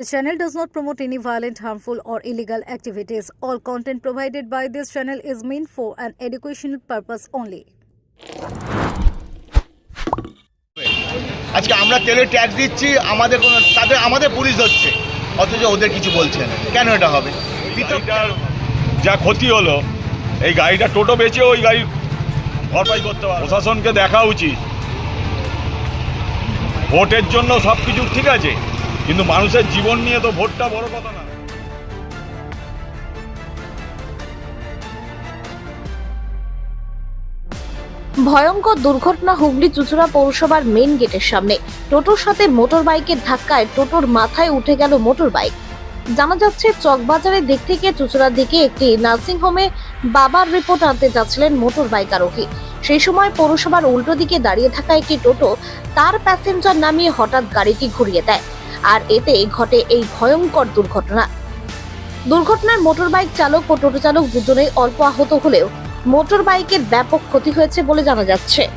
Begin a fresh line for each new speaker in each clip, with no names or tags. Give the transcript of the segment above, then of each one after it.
The channel does not promote any violent, harmful, or illegal activities. All content provided by this channel is meant for an educational purpose only.
আজকে আমরা তেলের tax দিচ্ছি আমাদের কোনো তাদের আমাদের police ধরছে অথচ ওদের কিছু বলছে না কেন এটা হবে
যা ক্ষতি হলো এই গাড়িটা টোটো বেচে ওই গাড়ি ভরপাই করতে পারে প্রশাসনকে দেখা উচিত ভোটের জন্য সব কিছু ঠিক আছে কিন্তু মানুষের জীবন নিয়ে তো ভোটটা বড় কথা না।
ভয়ঙ্কর দুর্ঘটনা হুগলি চুচুড়া পৌরসভার মেন গেটের সামনে। টোটোর সাথে মোটর বাইকের ধাক্কায় টোটোর মাথায় উঠে গেল মোটর বাইক জানা যাচ্ছে চকবাজারে দিক থেকে চুচুড়ার দিকে একটি নার্সিং হোমে বাবার রিপোর্ট আনতে যাচ্ছিলেন মোটর বাইক আরোহী। সেই সময় পৌরসভার উল্টো দিকে দাঁড়িয়ে থাকা একটি টোটো তার প্যাসেঞ্জার নামিয়ে হঠাৎ গাড়িটি ঘুরিয়ে দেয়। আর এতে ঘটে এই ভয়ঙ্কর দুর্ঘটনা। দুর্ঘটনায় মোটর বাইক চালক ও টোটো চালক দুজনেই অল্প আহত হলেও মোটর বাইকের ব্যাপক ক্ষতি হয়েছে বলে জানা যাচ্ছে।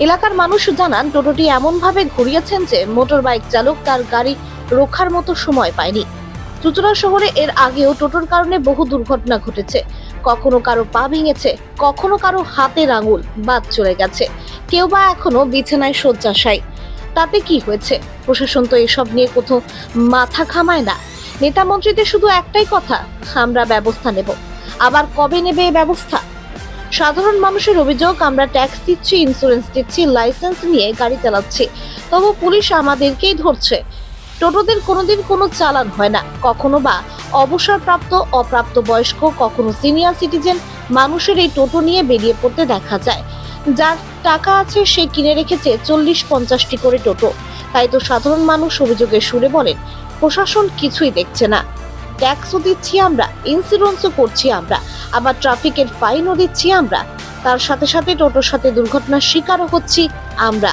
এলাকার মানুষ জানান, টোটোটি এমনভাবে ঘুরিয়েছেন যে মোটর বাইক চালক তার গাড়ি রোখার মতো সময় পায়নি। চুচুড়া শহরে এর আগেও টোটোর কারণে বহু দুর্ঘটনা ঘটেছে। কখনো কারও পা ভেঙেছে, কখনো কারও হাতের আঙুল, বাদ চলে গেছে। কেউ বা এখনও বিছানায় শয্যাশায়ী। তাতে কি হয়েছে? প্রশাসন তো এসব নিয়ে কোথাও মাথা ঘামায় না। নেতা মন্ত্রীদের শুধু একটাই কথা, আমরা ব্যবস্থা নেব। আবার কবে নেবে এই ব্যবস্থা? সাধারণ মানুষের অভিযোগ, আমরা ট্যাক্স দিচ্ছি ইন্স্যুরেন্স দিচ্ছি লাইসেন্স নিয়ে গাড়ি চালাচ্ছি। তবু পুলিশ আমাদেরকেই ধরছে। টোটোদের কোনোদিন কোনো চালান হয় না। কখনো বা অবসরপ্রাপ্ত অপ্রাপ্ত বয়স্ক কখনো সিনিয়র সিটিজেন মানুষের এই টোটো নিয়ে বেরিয়ে পড়তে দেখা যায়। যার টাকা আছে, সে কিনে রেখেছে চল্লিশ পঞ্চাশটি করে টোটো। তাই তো সাধারণ মানুষ অভিযোগের সুরে বলেন, প্রশাসন কিছুই দেখছে না। ট্যাক্সও দিচ্ছি আমরা ইন্স্যুরেন্সও করছি আমরা, আবার ট্রাফিকের ফাইনও দিচ্ছি আমরা। তার সাথে সাথে টোটোর সাথে দুর্ঘটনার শিকারও হচ্ছি আমরা।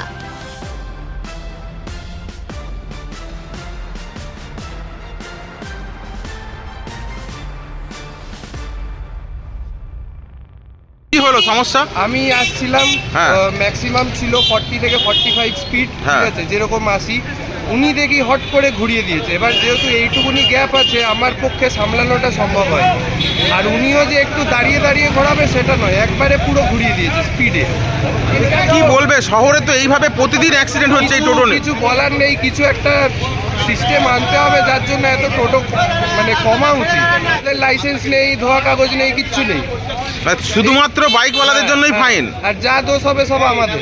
হলো সমস্যা?
আমি আসছিলাম। ম্যাক্সিমাম ছিল ফর্টি থেকে ফর্টি ফাইভ স্পিড ঠিক
হ্যাঁ।
আছে যেরকম আসি। উনি দেখি হট করে ঘুরিয়ে দিয়েছে। এবার যেহেতু এইটুকুনি গ্যাপ আছে আমার পক্ষে সামলানোটা সম্ভব হয়। আর উনিও যে একটু দাঁড়িয়ে দাঁড়িয়ে ঘোরাবে সেটা নয় একবারে পুরো ঘুরিয়ে দিয়েছে স্পিডে
কি বলবে? শহরে তো এইভাবে প্রতিদিন অ্যাক্সিডেন্ট হচ্ছে এই টোটো
কিছু বলার নেই কিছু একটা সিস্টেম আনতে হবে যার জন্য এত টোটো মানে কমা উচিত। লাইসেন্স নেই ধোয়া কাগজ নেই কিচ্ছু নেই।
শুধুমাত্র বাইকওয়ালাদের জন্যই ফাইন
আর যা দোষ হবে সব আমাদের।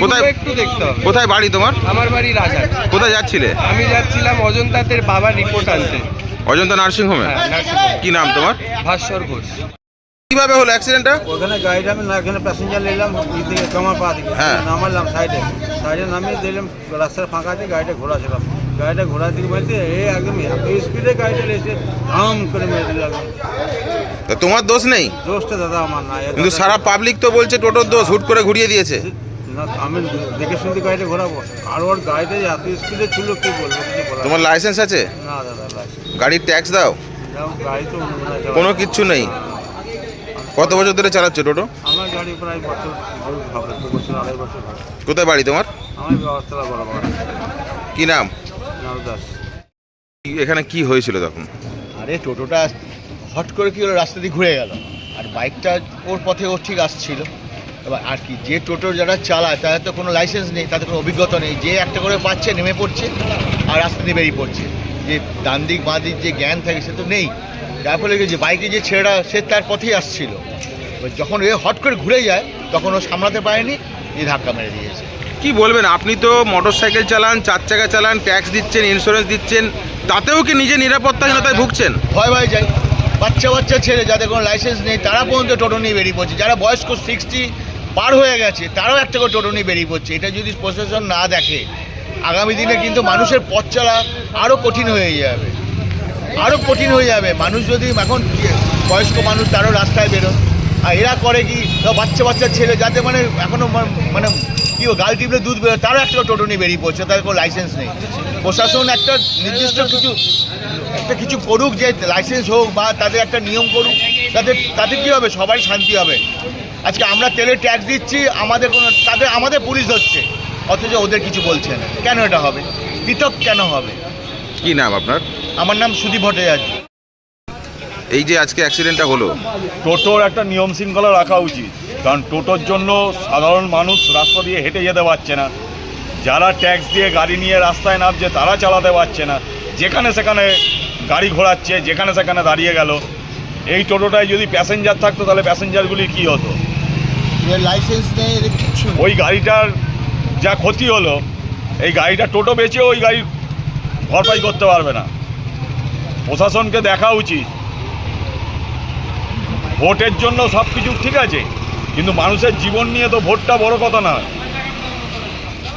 কোথায়-
একটু দেখতে হবে।
কোথায় বাড়ি তোমার?
আমার বাড়ি রাজা
কোথায় যাচ্ছিলে?
আমি যাচ্ছিলাম অজন্তাতের বাবার রিপোর্ট আনতে।
অজন্তা নার্সিং হোমে
হ্যাঁ, নার্সিংহোমে।
কি নাম তোমার?
ভাস্বর ঘোষ।
কীভাবে হলো অ্যাক্সিডেন্টটা
ওখানে গাড়িটা আমি না এখানে প্যাসেঞ্জার নিলাম এই দিকে কামার পা দিকে।
হ্যাঁ।
নামালাম সাইডে সাইডে নামিয়ে দিলাম রাস্তার ফাঁকা দিয়ে গাড়িটা ঘোরাছিলাম গাড়িটা ঘোরার দিকে বলতে এ একদম এত স্পিডে গাড়িটা এসে ধাম করে মেরে দিল একদম।
তা তোমার দোষ নেই?
দোষটা দাদা আমার না
কিন্তু সারা পাবলিক তো বলছে টোটোর দোষ হুট করে ঘুরিয়ে দিয়েছে।
না আমি দেখে শুনতে গাড়িটা ঘোরাবো। আর ওর গাড়িটা যে এত স্পিডে ছিল কি বলব কিছু বলার
তোমার লাইসেন্স আছে?
না দাদা লাইসেন্স
গাড়ির ট্যাক্স দাও।
গাড়ি তো অন্য
কোনো কিচ্ছু নেই। কত বছর ধরে চালাচ্ছ টোটো?
আমার গাড়ি প্রায় বছর হবে দু বছর আড়াই বছর হবে।
কোথায় বাড়ি তোমার?
আমার ব্যবস্থা বড় বড়
কি নাম?
নারদাস
কি- এখানে কি হয়েছিল তখন?
আরে টোটোটা হট করে কি হলো রাস্তা দিয়ে ঘুরে গেল। আর বাইকটা ওর পথে ও ঠিক আসছিল। এবার আর কি যে টোটো যারা চালায় তাদের তো কোনো লাইসেন্স নেই তাদের কোনো অভিজ্ঞতা নেই। যে একটা করে পাচ্ছে নেমে পড়ছে আর রাস্তা দিয়ে বেরিয়ে পড়ছে। যে ডান দিক বাঁ দিক যে জ্ঞান থাকে সে তো নেই। যার ফলে যে বাইকে যে ছেলেটা সে তার পথেই আসছিল। যখন এ হট করে ঘুরে যায় তখন ও সামলাতে পারেনি দিয়ে ধাক্কা মেরে দিয়েছে।
কি বলবেন আপনি তো মোটর সাইকেল চালান চার চাকা চালান ট্যাক্স দিচ্ছেন ইন্স্যুরেন্স দিচ্ছেন তাতেও কি নিজে নিরাপত্তাহীনতায় ভুগছেন?
ভয় ভয় যায় বাচ্চা বাচ্চা ছেলে যাদের কোনো লাইসেন্স নেই তারা পর্যন্ত টোটো নিয়ে বেরিয়ে পড়ছে। যারা বয়স্ক সিক্সটি পার হয়ে গেছে তারাও একটা করে টোটো নিয়ে বেরিয়ে পড়ছে। এটা যদি প্রশাসন না দেখে আগামী দিনে কিন্তু মানুষের পথ চলা আরও কঠিন হয়ে যাবে। আরও কঠিন হয়ে যাবে। মানুষ যদি এখন বয়স্ক মানুষ তারও রাস্তায় বেরোয়। আর এরা করে কি বাচ্চা বাচ্চা ছেলে, যাতে মানে এখনও মানে কি গাল টিপলে দুধ বেরোয়, তারও একটা টোটো নিয়ে বেরিয়ে পড়ছে, তাদের কোনো লাইসেন্স নেই। প্রশাসন একটা নির্দিষ্ট কিছু, একটা কিছু করুক যে লাইসেন্স হোক বা তাদের একটা নিয়ম করুক, তাদের তাতে কী হবে? সবাই শান্তি হবে। আজকে আমরা তেলের ট্যাক্স দিচ্ছি, আমাদের কোনো, তাদের, আমাদের পুলিশ ধরছে। অথচ ওদের কিছু বলছে না। কেন এটা হবে? পৃথক কেন হবে?
কি নাম আপনার?
আমার নাম সুদীপ ভট্টাচার্য।
এই যে আজকে অ্যাক্সিডেন্টটা হলো?
টোটোর একটা নিয়ম শৃঙ্খলা রাখা উচিত। কারণ টোটোর জন্য সাধারণ মানুষ রাস্তা দিয়ে হেঁটে যেতে পারছে না। যারা ট্যাক্স দিয়ে গাড়ি নিয়ে রাস্তায় নামছে তারা চালাতে পারছে না। যেখানে সেখানে গাড়ি ঘোরাচ্ছে যেখানে সেখানে দাঁড়িয়ে গেল। এই টোটোটায় যদি প্যাসেঞ্জার থাকতো তাহলে প্যাসেঞ্জারগুলি কী হতো?
লাইসেন্স নেই।
ওই গাড়িটার যা ক্ষতি হলো এই গাড়িটা টোটো বেচে ওই গাড়ি ভরপাই করতে পারবে না। প্রশাসনকে দেখা উচিত। ভোটের জন্য সব কিছু ঠিক আছে কিন্তু মানুষের জীবন নিয়ে তো ভোটটা বড় কথা না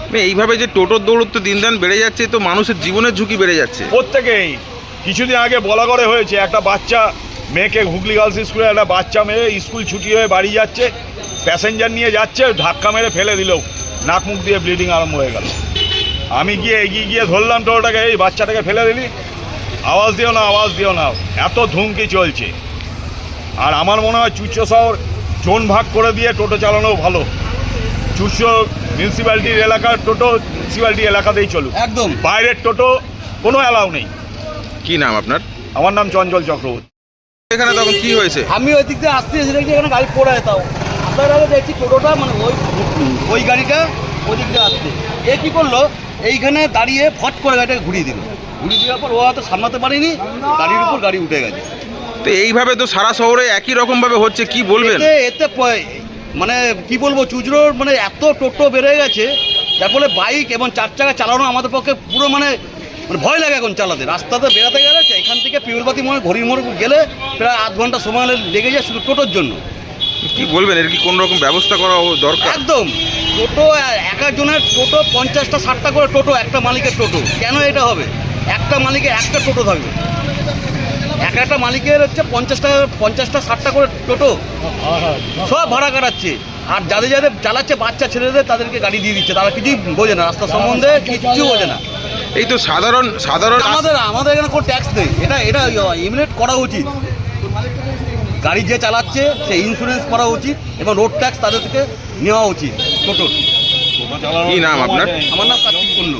মানে এইভাবে যে টোটোর দৌড়ত্ব দিন দিন বেড়ে যাচ্ছে তো মানুষের জীবনের ঝুঁকি বেড়ে যাচ্ছে।
প্রত্যেকেই। কিছুদিন আগে বলা করে হয়েছে একটা বাচ্চা মেয়েকে হুগলি গার্লস স্কুলে একটা বাচ্চা মেয়ে স্কুল ছুটি হয়ে বাড়ি যাচ্ছে প্যাসেঞ্জার নিয়ে যাচ্ছে ধাক্কা মেরে ফেলে দিল নাক মুখ দিয়ে ব্লিডিং আরম্ভ হয়ে গেল। আমি গিয়ে এগিয়ে গিয়ে ধরলাম টোটোটাকে এই বাচ্চাটাকে ফেলে দিলি আওয়াজ দিও না আওয়াজ দিও না। এত ধুমকি চলছে। আর আমার মনে হয় চুচ্চ শহর জোন ভাগ করে দিয়ে টোটো চালানো ভালো। চুচ্চ মিউনিসিপ্যালিটির এলাকার টোটো মিউনিসিপ্যালিটি এলাকাতেই চলুক।
একদম।
বাইরের টোটো কোনো অ্যালাউ নেই।
কি নাম আপনার?
আমার নাম চঞ্চল চক্রবর্তী।
এখানে তখন কি হয়েছে?
আমি ওই দিক দিয়ে আসতে এসে দেখছি এখানে গাড়ি পড়ে যেতাম আপনার দেখছি টোটোটা মানে ওই ওই গাড়িটা ওই দিক দিয়ে আসছে। এ কী করল? এইখানে দাঁড়িয়ে ফট করে গাড়িটাকে ঘুরিয়ে দিল। ঘুরিয়ে দেওয়ার পর ও হয়তো সামলাতে পারিনি গাড়ির উপর গাড়ি উঠে গেছে।
তো এইভাবে তো সারা শহরে একই রকমভাবে হচ্ছে কি বলবেন?
এতে এতে প- মানে কি বলব চুচড়োর মানে এত টোটো বেড়ে গেছে যার ফলে বাইক এবং চার চাকা চালানো আমাদের পক্ষে পুরো মানে মানে ভয় লাগে এখন চালাতে। রাস্তাতে বেড়াতে গেলে এখান থেকে পিউরবাতি মোড় ঘড়ির মোড় গেলে প্রায় আধ ঘণ্টা সময় লেগে যায় শুধু টোটোর জন্য।
কি বলবেন এর কি কোন রকম ব্যবস্থা করা দরকার?
একদম। টোটো এক একজনের টোটো পঞ্চাশটা ষাটটা করে টোটো একটা মালিকের টোটো। কেন এটা হবে? একটা মালিকের একটা টোটো থাকবে। এক একটা মালিকের হচ্ছে পঞ্চাশটা পঞ্চাশটা ষাটটা করে টোটো। সব ভাড়া কাটাচ্ছে। আর যাদের যাদের চালাচ্ছে বাচ্চা ছেলেদের তাদেরকে গাড়ি দিয়ে দিচ্ছে। তারা কিছুই বোঝে না রাস্তা সম্বন্ধে কিচ্ছু বোঝে না।
এই তো সাধারণ সাধারণ
আমাদের আমাদের এখানে কোনো ট্যাক্স নেই। এটা এটা ইমিনেট করা উচিত। গাড়ি যে চালাচ্ছে সে ইন্স্যুরেন্স করা উচিত। এবং রোড ট্যাক্স তাদের থেকে নেওয়া উচিত। টোটোর
কি নাম আপনার?
আমার নাম Kartik Kundu.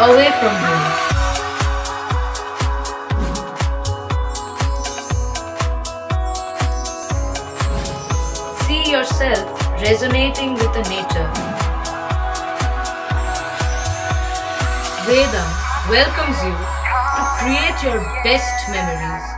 away from home. See yourself resonating with the nature. Vedam welcomes you to create your best memories.